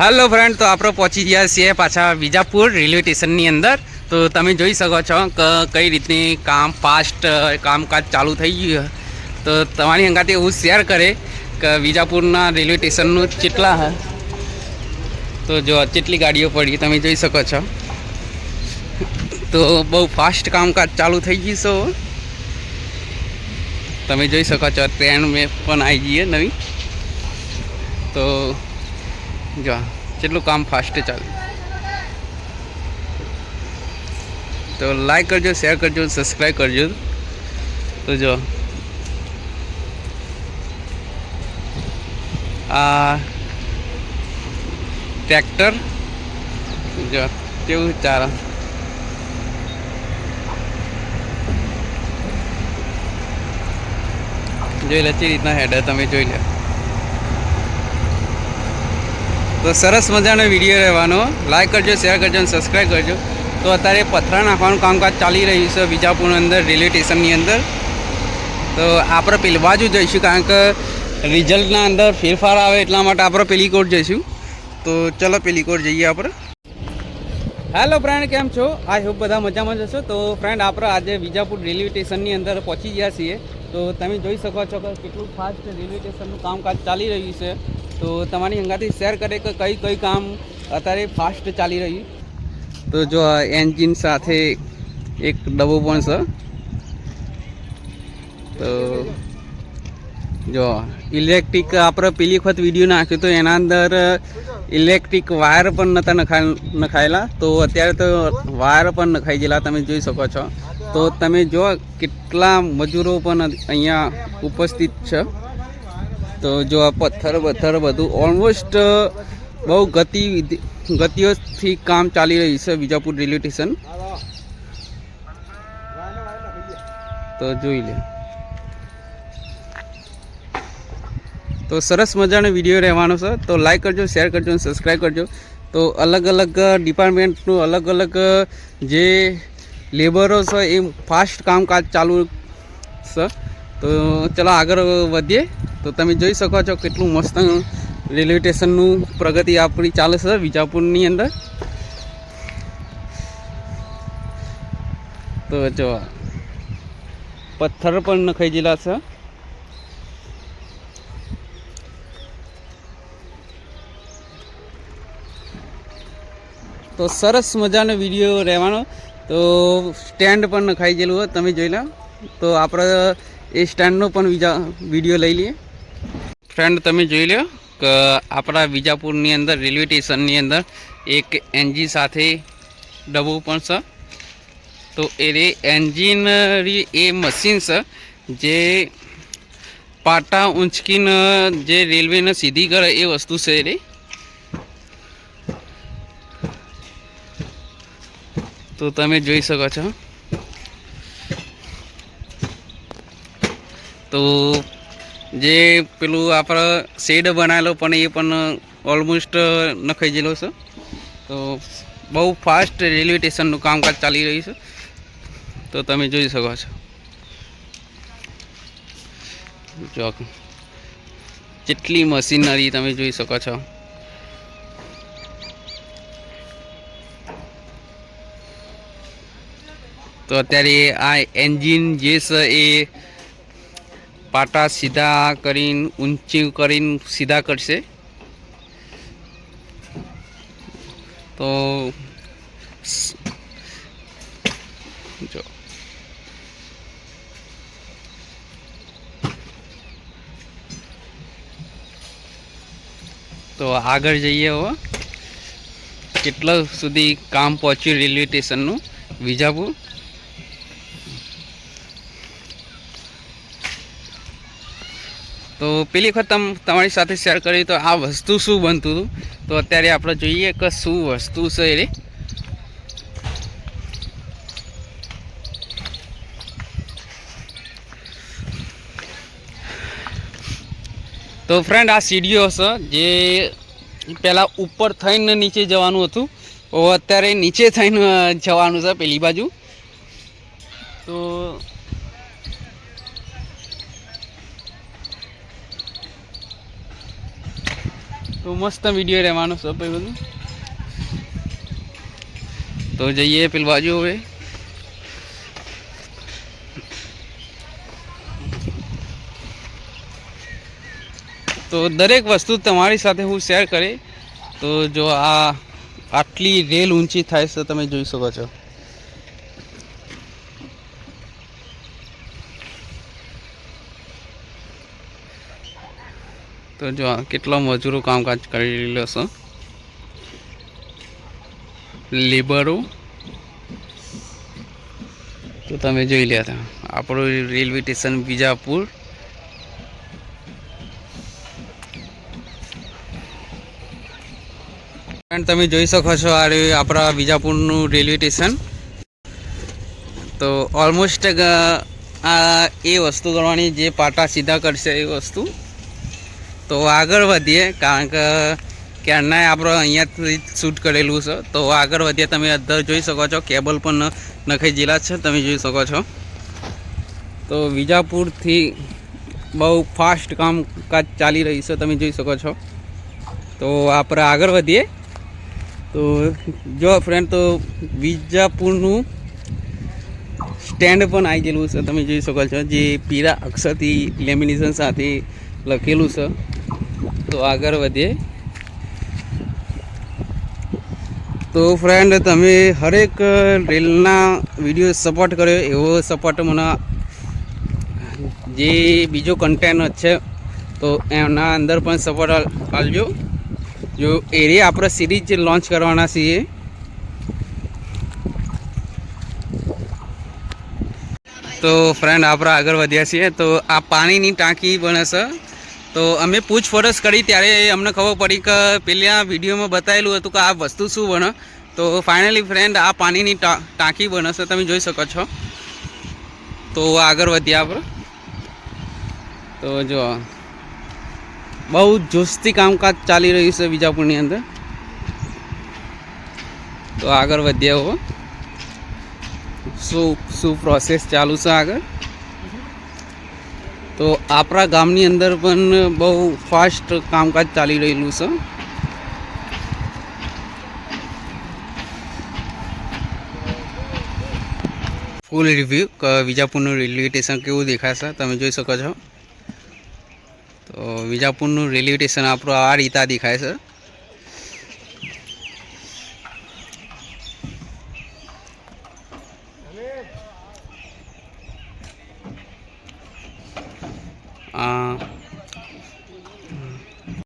Hello friend તો આપણે પહોંચી ગયા છીએ પાછા વિજાપુર રેલવે સ્ટેશનની અંદર. તો તમે જોઈ શકો છો કે, કઈ રીતની કામ ફાસ્ટ કામકાજ ચાલુ થઈ ગયું. તો તમારી અંગાથી એવું શેર કરે કે વિજાપુરના રેલવે સ્ટેશનનું કેટલા હ. તો જો કેટલી ગાડીઓ પડી, તમે જોઈ શકો છો. તો બહુ ફાસ્ટ કામકાજ ચાલુ થઈ ગયું છે તમે જોઈ શકો છો ટ્રેન મેં પણ આવી જઈએ નવી. તો જો કેટલું કામ ફાસ્ટ ચાલે. તો લાઈક કરજો શેર કરજો સબસ્ક્રાઈબ કરજો. તો જો. આ ટ્રેક્ટર જો, કેવું ચાલે? જોઈ લે રીતના હેડર તમે જોઈ લે. તો સરસ મજાનો વીડિયો રહેવાનો. લાઇક કરજો શેર કરજો અને સબસ્ક્રાઈબ કરજો. તો અત્યારે પથરા નાખવાનું કામકાજ ચાલી રહ્યું છે વિજાપુરની અંદર, રેલવે સ્ટેશનની અંદર. તો આપણે પેલી બાજુ જઈશું કારણ કે રિઝલ્ટના અંદર ફેરફાર આવે એટલા માટે આપણે પેલી કોટ જઈશું. તો ચલો પેલી કોટ જઈએ આપણે. હેલો ફ્રેન્ડ કેમ છો? આઈ હોપ બધા મજામાં જશો તો ફ્રેન્ડ આપણે આજે વિજાપુર રેલવે સ્ટેશનની અંદર પહોંચી ગયા છીએ. તો તમે જોઈ શકો છો કે કેટલું ફાસ્ટ રેલવે સ્ટેશનનું કામકાજ ચાલી રહ્યું છે. તો તમારી અંગાથી શેર કરે કે કઈ કઈ કામ અત્યારે ફાસ્ટ ચાલી રહ્યું? તો જો એન્જિન સાથે એક ડબ્બો પણ છે. તો જો ઇલેક્ટ્રિક આપણે પેલી વખત વીડિયો નાખ્યો તો એના અંદર ઇલેક્ટ્રિક વાયર પણ નહોતા નખાય નખાયેલા. તો અત્યારે તો વાયર પણ નખાઈ ગયેલા, તમે જોઈ શકો છો. તો તમે જો કેટલા મજૂરો પણ અહીંયા ઉપસ્થિત છે. તો જો આ પથ્થર પથ્થર બધું ઓલમોસ્ટ બહુ ગતિ, ગતિઓથી કામ ચાલી રહ્યું છે બીજાપુર રેલવે સ્ટેશન. તો જોઈ લે. તો સરસ મજાનો વીડિયો રહેવાનો છે. તો લાઈક કરજો શેર કરજો અને સબસ્ક્રાઈબ કરજો. તો અલગ અલગ ડિપાર્ટમેન્ટનું અલગ અલગ જે લેબરો છે એ ફાસ્ટ કામકાજ ચાલુ છે. તો ચલો આગળ વધીએ. તો તમે જોઈ શકો છો કેટલું મસ્ત રેલવે સ્ટેશનનું પ્રગતિ આપણી ચાલે છે વિજાપુરની અંદર. તો જો, પથ્થર પણ નખાઈ છે. તો સરસ મજાનો વીડિયો રહેવાનો. તો સ્ટેન્ડ પણ નખાઈ ગયેલું તમે જોઈ લો. તો આપણે એ સ્ટેન્ડનો પણ બીજા વીડિયો લઈ લઈએ. ફ્રેન્ડ તમે જોઈ લો કે આપણા વિજાપુરની અંદર, રેલવે સ્ટેશનની અંદર એક એન્જિન સાથે ડબ્બો પણ છે. તો એ રે એન્જિન એ મશીન છે જે પાટા ઊંચકીને જે રેલવેને સીધી કરે એ વસ્તુ છે રે. તો તમે જોઈ શકો છો. તો જે પેલું આપણે શેડ બનાવેલો પણ એ પણ ઓલમોસ્ટ નખાઈ ગયેલો છે. તો બહુ ફાસ્ટ રેલવે સ્ટેશનનું કામકાજ ચાલી રહ્યું છે. તો તમે જોઈ શકો છો. જો જેટલી મશીનરી તમે જોઈ શકો છો. તો અત્યારે આ એન્જિન જે છે એ પાટા સીધા કરીને, ઊંચી કરીને સીધા કરશે. તો જો. તો આગળ જઈએ હવે કેટલા સુધી કામ પહોંચ્યું રેલવે સ્ટેશનનું? વિજાપુર. તો પેલી વખત તમ તમારી સાથે શેર કરી તો આ વસ્તુ શું બનતું હતું? તો અત્યારે આપણે જોઈએ કે શું વસ્તુ છે એ તો ફ્રેન્ડ આ સીડીઓ છે જે પહેલાં ઉપર થઈને નીચે જવાનું હતું. અત્યારે નીચે થઈને જવાનું છે પેલી બાજુ. તો તો મસ્ત વીડિયો રહેવાનો છે ભાઈ બધું. તો જઈએ પેલી બાજુ હવે. તો દરેક વસ્તુ તમારી સાથે હું શેર કરી. તો જો આ આટલી રેલ ઊંચી થાય છે, તમે જોઈ શકો છો. તો જો કેટલો મજૂરો કામકાજ કરી રહેલો છે. લેબરો તો તમે જોઈ લ્યા હતા આપણું રેલવે સ્ટેશન બીજાપુર. તમે જોઈ શકો છો આ આપણા બીજાપુરનું રેલવે સ્ટેશન. તો ઓલમોસ્ટ આ એ વસ્તુ કરવાની જે પાટા સીધા કરશે એ વસ્તુ. તો આગળ વધીએ, કારણ કે ક્યારના આપણે અહીંયાથી શૂટ કરેલું છે. તો આગળ વધીએ, તમે અંદર જોઈ શકો છો કેબલ પણ નખાઈ જિલ્લા છે, તમે જોઈ શકો છો. તો વિજાપુરથી બહુ ફાસ્ટ કામકાજ ચાલી રહી છે, તમે જોઈ શકો છો. તો આપણે આગળ વધીએ. તો જો ફ્રેન્ડ તો વિજાપુરનું સ્ટેન્ડ પણ આવી ગયેલું છે, તમે જોઈ શકો છો, જે પીરા અક્ષરથી લેમિનેશન સાથે લખેલું છે. તો આગળ વધીએ. તો ફ્રેન્ડ તમે હરેક રેલના વીડિયો સપોર્ટ કર્યો, એવો સપોર્ટ મને જે બીજો કન્ટેન્ટ છે, તો એના અંદર પણ સપોર્ટ આપજો જો એરિયા આપણે સિરીઝ લોન્ચ કરવાના છીએ. તો ફ્રેન્ડ આપણે આગળ વધ્યા છીએ. તો આ પાણીની ટાંકી બને છે તો અમે પૂછપરછ કરી ત્યારે અમને ખબર પડી કે પેલા વિડીયોમાં બતાવેલું હતું કે આ વસ્તુ શું બને. તો ફાઇનલી ફ્રેન્ડ આ પાણીની ટાંકી બનશે, તમે જોઈ શકો છો. તો આગળ વધ્યા આપણે. તો જો, બહુ જોશથી કામકાજ ચાલી રહ્યું છે વિજાપુરની અંદર. તો આગળ વધ્યા હો. શું શું પ્રોસેસ ચાલુ છે આગળ? તો આપણા ગામની અંદર પણ બહુ ફાસ્ટ કામકાજ ચાલી રહેલું છે. ફૂલ રિવ્યૂ વિજાપુરનું રેલવે સ્ટેશન કેવું દેખાશે તમે જોઈ શકો છો. તો વિજાપુરનું રેલવે સ્ટેશન આપણું આ રીતા દેખાય છે.